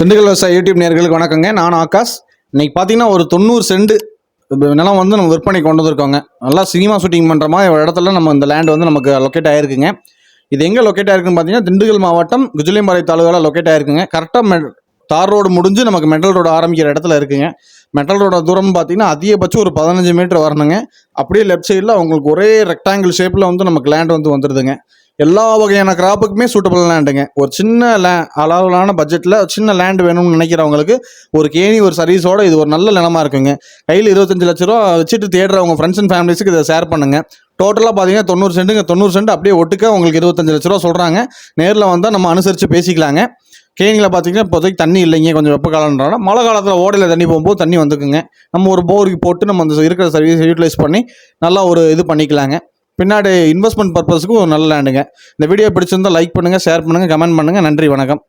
திண்டுக்கல் விவசாய யூடியூப் நேர்களுக்கு வணக்கங்க. நான் ஆகாஷ். இன்னைக்கு பார்த்தீங்கன்னா ஒரு தொண்ணூறு செண்டு நிலம் வந்து நம்ம விற்பனை கொண்டு வந்திருக்கோங்க. நல்லா சினிமா ஷூட்டிங் பண்ணுற மாதிரி ஒரு இடத்துல நம்ம இந்த லேண்ட் வந்து நமக்கு லொக்கேட் ஆயிருக்குங்க. இது எங்கே லொக்கேட் ஆயிருக்குன்னு பார்த்தீங்கன்னா திண்டுக்கல் மாவட்டம் குஜிலியம்பாறை தாலுகாவில் லொக்கேட் ஆயிருக்குங்க. கரெக்டாக மெ தார் ரோடு முடிஞ்சு நமக்கு மெட்டல் ரோடு ஆரம்பிக்கிற இடத்துல இருக்குங்க. மெட்டல் ரோட தூரம் பார்த்தீங்கன்னா அதிகபட்சம் ஒரு பதினஞ்சு மீட்டர் வரணுங்க. அப்படியே லெஃப்ட் சைடில் உங்களுக்கு ஒரே ரெக்டாங்கிள் ஷேப்பில் வந்து நமக்கு லேண்ட் வந்து வந்துடுதுங்க எல்லா வகையான கிராப்புக்குமே சூட்டபிள் லேண்டுங்க ஒரு சின்ன லே அளவிலான பட்ஜெட்டில் சின்ன லேண்டு வேணும்னு நினைக்கிறவங்களுக்கு ஒரு கேணி ஒரு சர்வீஸோட இது ஒரு நல்ல நிலமா இருக்குங்க. கையில் இருபத்தஞ்சு லட்ச ரூபா வச்சுட்டு தேடுறவங்க ஃப்ரெண்ட்ஸ் அண்ட் ஃபேமிலிஸுக்கு இதை ஷேர் பண்ணுங்க. டோட்டலாக பார்த்தீங்கன்னா தொண்ணூறு சென்ட்டுங்க தொண்ணூறு சென்ட் அப்படியே ஒட்டுக்க உங்களுக்கு இருபத்தஞ்சு லட்ச ரூபா சொல்கிறாங்க நேரில் வந்தால் நம்ம அனுசரித்து பேசிக்கலாங்க. கேணியில் பார்த்தீங்கன்னா இப்போதைக்கு தண்ணி இல்லைங்க. கொஞ்சம் வெப்ப காலம்ன்றனால மழை காலத்தில் ஓடையில் தண்ணி போகும்போது தண்ணி வந்துக்குங்க. நம்ம ஒரு போருக்கு போட்டு நம்ம அந்த இருக்கிற சர்வீஸ் யூட்டிலைஸ் பண்ணி நல்லா ஒரு இது பண்ணிக்கலாங்க. பின்னாடி இன்வெஸ்ட்மெண்ட் பர்பஸ்க்கு ஒரு நல்ல லேண்டுங்க இந்த வீடியோ பிடிச்சிருந்தா லைக் பண்ணுங்கள் ஷேர் பண்ணுங்கள் கமெண்ட் பண்ணுங்கள் நன்றி வணக்கம்.